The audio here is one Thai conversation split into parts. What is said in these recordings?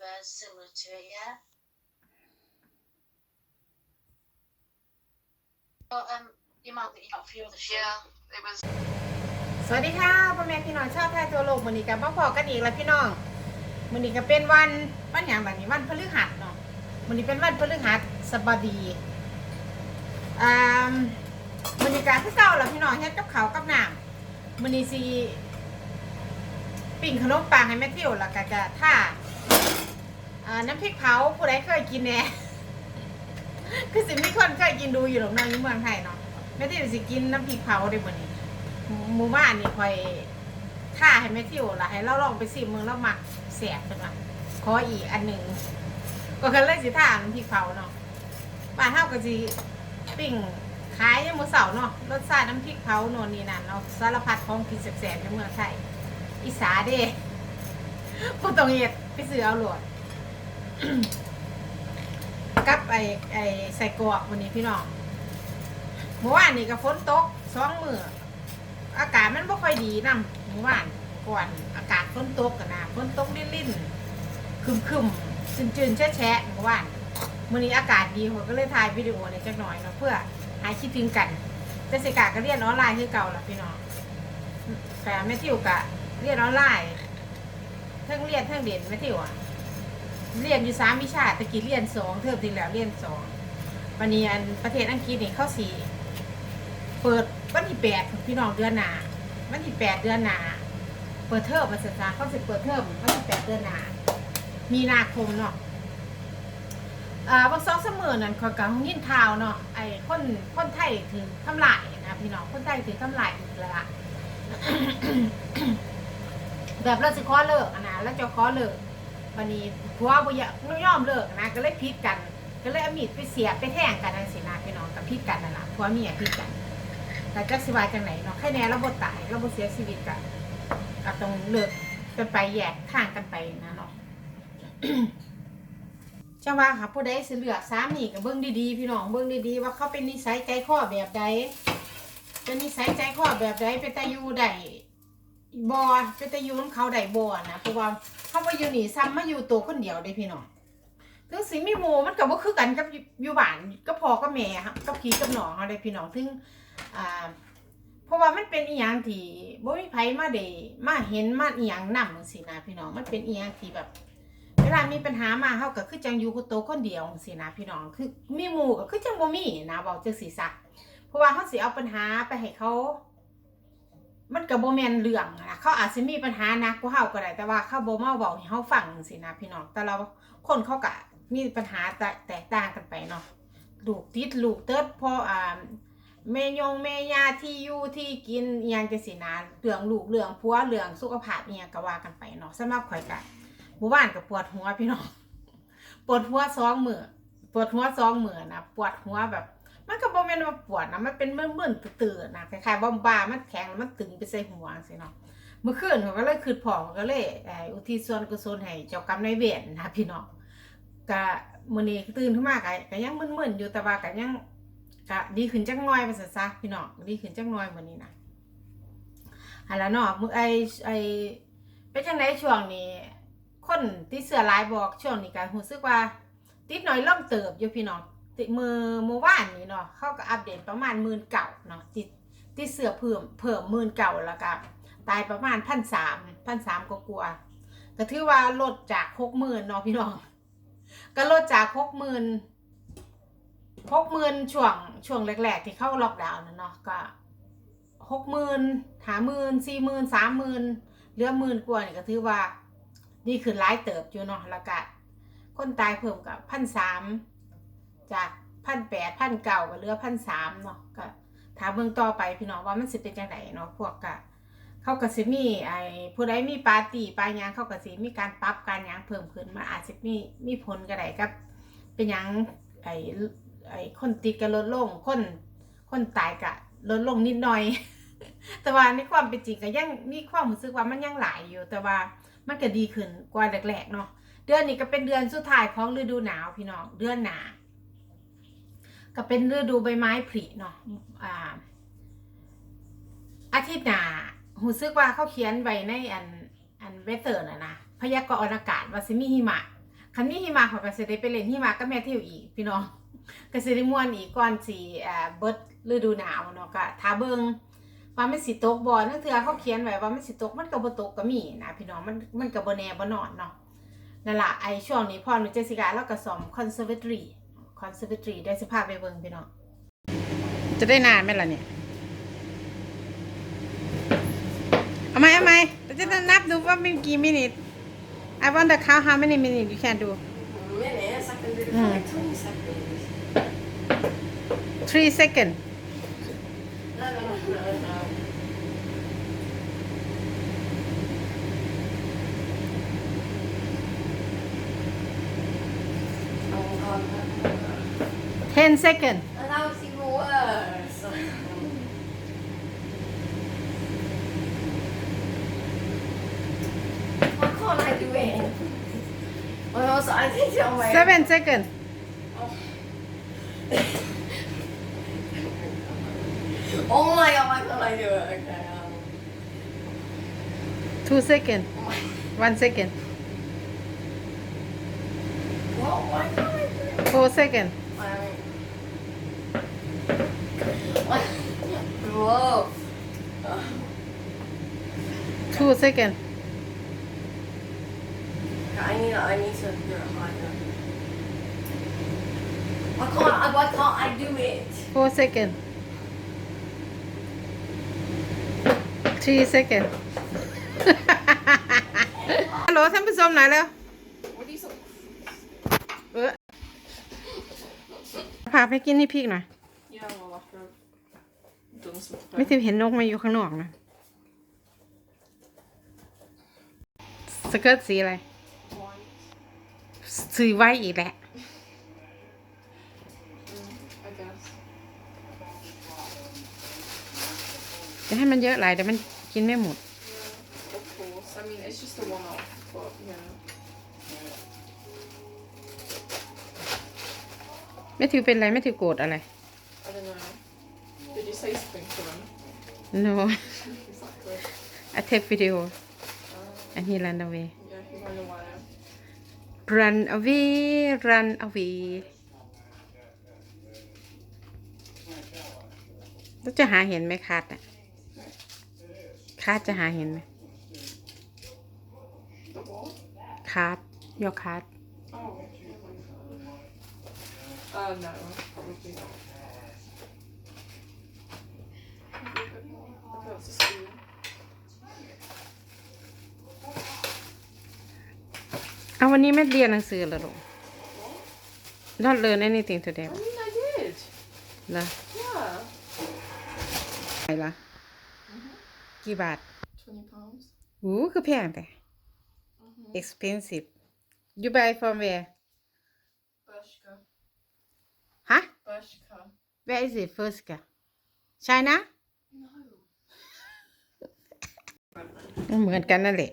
uh, similar to it, yeah. Well, um, the amount that you got for your other shoe. Yeah, it was สวัสดีค่ะพ่อแม่พี่น้องชาวไทยทั่วโลกมื้อนี้ก็มาพอกันอีกแล้วพี่น้องมื้อนี้ก็เป็นวันวันหยังบัดนี้วันพฤหัสเนาะมื้อนี้เป็นวันพฤหัสบดีอ่าบรรยากาศคือเก่าแล้วพี่น้องเฮ็ดกับข้าวกับน้ำมื้อนี้สิปิ้งขนมปังให้แม่เที่ยวแล้วก็จะท่าอ่า น้ำพริกเผาผู้ใดเคยกินแน่คือสิมีคนเคยกินดูอยู่หรอกเนาะอยู่เมืองไทยเนาะแม่ที่สิกินน้ำพริกเผาได้มื้อนี้หมู่บ้านนี่คอยท่าให้แม่ทิวละให้เราลองไปสิเมืองเรามักแสบเป็นว่าขออีกอันหนึ่งก็คือเลยสิท่าน้ำพริกเผาเนาะบ้านเฮาก็สิปิ้งขายยามมื้อเสาเนาะรสชาติน้ำพริกเผาโน่นนี่นั่นเนาะสารพัดของกินแสบๆในเมืองไทยอีสาเด้บ่ต้องเฮ็ดไปซื้อเอาหลด กับไอ้ไอ้ใส่กรอกวันนี้พี่น้องเมื่อวานนี่ก็ฝนตกสองมืออากาศมันไม่ค่อยดีนะเมื่อวานก่อนอากาศฝนตกกันนะฝนตกลิ่นๆคึมๆจืนๆแฉะๆเมื่อวานมื่อนี้อากาศดีผมก็เลยถ่ายวิดีโอในอยจักหน่อยเนาะเพื่อหายคิดถึงกันแต่สิกาก็เรียนออนไลน์คือเก่าละพี่น้องแต่แม่ทิวกะเรียนออนไลน์เทั้งเรียนเทั้งเด่นแม่ทิวอะ เรียนอยู่สามวิชาตะกี้เรียนสองเทอมที่แล้วเรียนสองวันนี้อันประเทศอังกฤษนี่เข้าสี่เปิดวันที่แปดพี่น้องเดือนหนาวันที่แปดเดือนหนาเปิดเทอมมาศึกษาเขาสิเปิดเทอมวันที่แปดเดือนหนามีนาคมเนาะอ่าบางสองเสมอนั่นขอยกับยินข่าวเนาะไอ้คนคนไทยถึงทำลายนะพี่น้องคนไทยถึงทำลายอีกแล้วละแบบเราสิขอเลิกอะนะแล้วจะขอเลิก วันนี้ผัวบ่อยากไม่ยอมเลิกนะ ก็เลยพิดกัน ก็เลยเอามีดไปเสียบไปแทงกันนั่นสินะพี่น้องกับพิดกันนั่นแหละผัวเมียพิดกัน แต่จักสิวาจังไหนเนาะแค่แน่เราบ่ตายเราบ่เสียชีวิตกะก็ต้องเลิกกันไปแยกทางกันไปนะเนาะจังว่าค่ะผู้ใดสิเลือกสามีก็เบิ่งดีๆพี่น้องเบิ่งดีๆว่าเขาเป็นนิสัยใจคอแบบใดเป็นนิสัยใจคอแบบใดเป็นตาอยู่ได้ บ่เป็นตาอยู่ของเขาได้บ่นะเพราะว่าเขามาอยู่นี่ซ้ำมาอยู่ตัวคนเดียวเด้พี่น้องถึงสิมีหมูมันก็บ่าคือกันกับอยู่บ้านก็พอกับแม่ครับกับพี่กับน้องเฮาเด้พี่น้องถึงอ่าเพราะว่ามันเป็นอีหยังที่บ่มีไผมาได้มาเห็นมาอีหยังนำจังซี่นะพี่น้องมันเป็นอีหยังที่แบบ เวลามีปัญหามาเฮาก็คือจังอยู่กับตัวคนเดียวจังซี่นะพี่น้องคือมีหมู่ก็คือจังบ่มีนะเว้าจังซี่ซะเพราะว่าเฮาสิเอาปัญหาไปให้เขา มันก็บ่แมนเรื่องนะเขาอาจสิมีปัญหานักกว่าเฮาก็ได้แต่ว่าเขาโบมาเว้าให้เฮาฟังจังซี่นะพี่น้องแต่เราคนเขาก็มีปัญหาแตแตกต่างกันไปเนาะลูกติดลูกเติดเพราะอ่าแม่ยงแม่ยาที่อยู่ที่กินยังจังซี่นะเรื่องลูกเรื่องผัวเรื่องสุขภาพอีหยังก็ว่ากันไปเนาะสำหรับข่อยก็หมู่บ้านก็ปวดหัวพี่น้องปวดหัวสองมือปวดหัวสองมือนะปวดหัวแบบ มันก็บ่แม่นว่าปวดนะมันเป็นเมึนๆตื่นๆนะคล้ายๆบ่บ้ามันแข็งแล้วมันตึงไปใส่หัวจังซี่เนาะเมื่อคืนเขาก็เลยคิดพอเขาก็เลยอุทิศส่วนกุศลให้เจ้ากรรมนายเวรนะพี่น้องก็มื้อนี้ตื่นขึ้นมาก็ก็ยังมึนๆอยู่แต่ว่าก็ยังก็ดีขึ้นจักหน่อยไปซะซะพี่น้องดีขึ้นจักหน่อยวันนี้นะหันละเนาะมือไอไอเป็นจังไดช่วงนี้ คนที่เสือลายบอกช่วงนี้ก็รู้สึกว่า ติดหน่อยล่มเติบอยู่พี่น้อง ติมือเมื่อวานนี้เนาะเขาก็อัปเดตประมาณหมื่นเก่าเนาะติดติดเสือเพิ่มเพิ่มหมื่นเก่าแล้วก็ตายประมาณพันสามพันสามก็กลัวก็ถือว่าลดจากหกหมื่นเนาะพี่น้องก็ลดจากหกหมื่นหกหมื่นช่วงช่วงแรกๆที่เข้าล็อกดาวน์เนาะก็หกหมื่นหาหมื่นสี่หมื่นสามหมื่นเหลือหมื่นกว่านี่ก็ถือว่านี่คือหลายเติบอยู่เนาะแล้วก็คนตายเพิ่มกับพันสาม จากพันแปดพันเก่าก็เหลือพันสามเนาะก็ถามเบิ่งต่อไปพี่น้องว่ามันสิเป็นจังไดเนาะพวกกะเขาก็สิมีไอ้ผู้ใดมีปาร์ตี้ปายังเขาก็สิมีการปรับการยังเพิ่มขึ้นมาอาจจะมีมีผลก็ได้กับ เป็นยังไอ้ไอ้คนติดก็ลดลงคนคนตายก็ลดลงนิดหน่อย แต่ว่าในความเป็นจริงก็ยังมีความรู้สึกว่ามันยังหลายอยู่ แต่ว่ามันก็ดีขึ้นกว่าแรกๆเนาะเดือนนี้ก็เป็นเดือนสุดท้ายของฤดูหนาวพี่น้องเดือนหนา ก็เป็นฤดูใบไม้ผลิเนาะอ่าอาทิตย์หน้ารู้สึกว่าเขาเขียนไว้ในอันอันเวเตอร์น่ะนะพยากรณ์อากาศว่าสิมีหิมะคันมีหิมะเขาก็สิได้ไปเล่นหิมะกับแม่ทิวอีกพี่น้องก็สิได้ม่วนอีกก่อนสิอ่าเบิดฤดูหนาวเนาะก็ถ้าเบิงว่ามันสิตกบ่นั่นเถือเขาเขียนไว้ว่ามันสิตกมันก็บ่ตกก็มีนะพี่น้องมันมันก็บ่แน่บ่นอนเนาะนั่นล่ะไอ้ช่วงนี้พรนุเจสิกาแล้วก็ซ่อ คอนเสิร์ตรีได้สิพาไปเบิ่งพี่น้องจะได้นานไหมล่ะเนี่ยเอาไหมเอาไหมเราจะนับดูว่ามีกี่มินิท I wonder count how many minutes you can do Minutes I can do it for like 20 seconds. three second 10 seconds. Allow words. what call I doing? Well, also, I think you're away. 7 seconds. oh my god, what can I do? Okay. Um. Two seconds. One second. Well, 4 seconds. Whoa. Uh, two second I need, I need to do it higher. Why can't I? Why can't I do it? four second three second ฮัลโหลท่านผู้ชมหน่อยแล้ว What do you say? เออพาไปกินนี่พริกหน่อย Yeah, well, after De som ไม่ถึงเห็นนกมาอยู่ข้างนอกนะสเกิร์ตสีอะไรสีไว้อีกแหละ Mm, I guess. จะให้มันเยอะหลายแต่มันกินไม่หมด Yeah, of course. I mean, it's just a one-off, but yeah. แม่ทิวเป็นไรแม่ทิวโกรธอะไร I don't know. Did you say something to him? No exactly. I take video Uh, and he ran away yeah, he ran away. run away run away แล้วจะหาเห็นไหมคาดอะคาดจะหาเห็นไหม The what? คาดยอคาด Oh. Uh, no, probably not. เอาวันนี้ไม่เรียนหนังสือเหรอลูก not learn anything today I mean, I did. เหรอ Yeah. ไหนล่ะกี่บาท Twenty pounds. หูคือแพงแต่ expensive you buy from where Bershka. ฮะ Bershka. where is it first กะ China No. เหมือนกันนั่นแหละ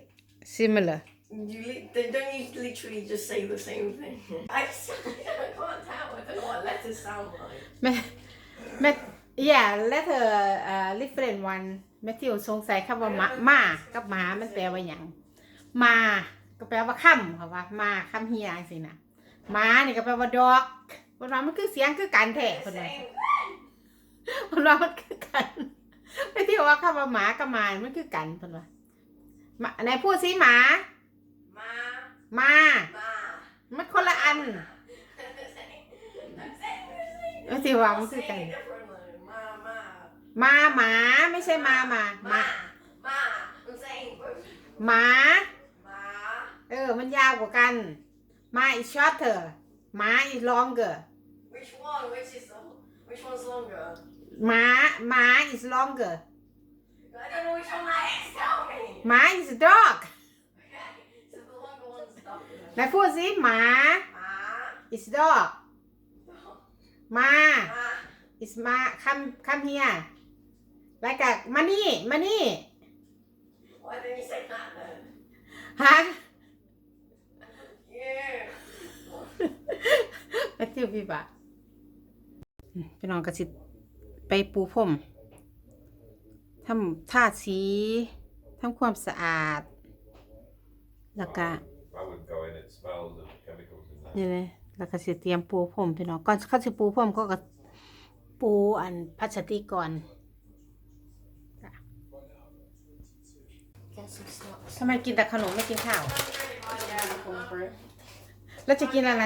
similar You li- they don't you literally just say the same thing? I, I can't tell. I don't know what letters sound like. แม่แม่ yeah letter เอ่อ different one แม่ที่สงสัยคำว่ามามากับหมามันแปลว่าหยังมาก็แปลว่าค่ำค่ะว่ามาค่ำเฮียสินะหมานี่ก็แปลว่า dog เพิ่นว่ามันคือเสียงคือการแท้เพิ่นว่า Same. เพิ่นว่ามันคือกันไม่ที่ว่าคำว่าหมากับหมามันคือกันเพิ่นว่ามาไหนพูดสิหมา Ma. มา Ma. มันคนละอัน I'm saying, I'm saying, I'm saying ไม่ที่ว่ามันคือกัน saying differently. Ma, ma. มาหมาไม่ใช่มามามา Ma. Ma. I'm saying both. หมา Ma. เออ มันยาวกว่ากัน มา is shorter หมา is longer Which one? Which is the, which one's longer? หมาหมา is longer I don't know which one that is. Tell me. หมา is dog Okay. So the longer one's longer. ไหนพูดสิหมา Ma. is dog มา Ma. is มา come come here แล้วก็มานี่มานี่ Why didn't you say that then? ฮะ Yeah. ไปเที่ยวพี่บะอืมพี่น้องก็สิไปปูพรมทำทาสีทำความสะอาด แล้วก็ นี่เลยแล้วก็สิเตรียมปูพรมพี่น้องก่อนเขาสิปูพรมก็ก็ปูอันพลาสติกก่อนทำไมกินแต่ขนมไม่กินข้าวแล้วจะกินอะไร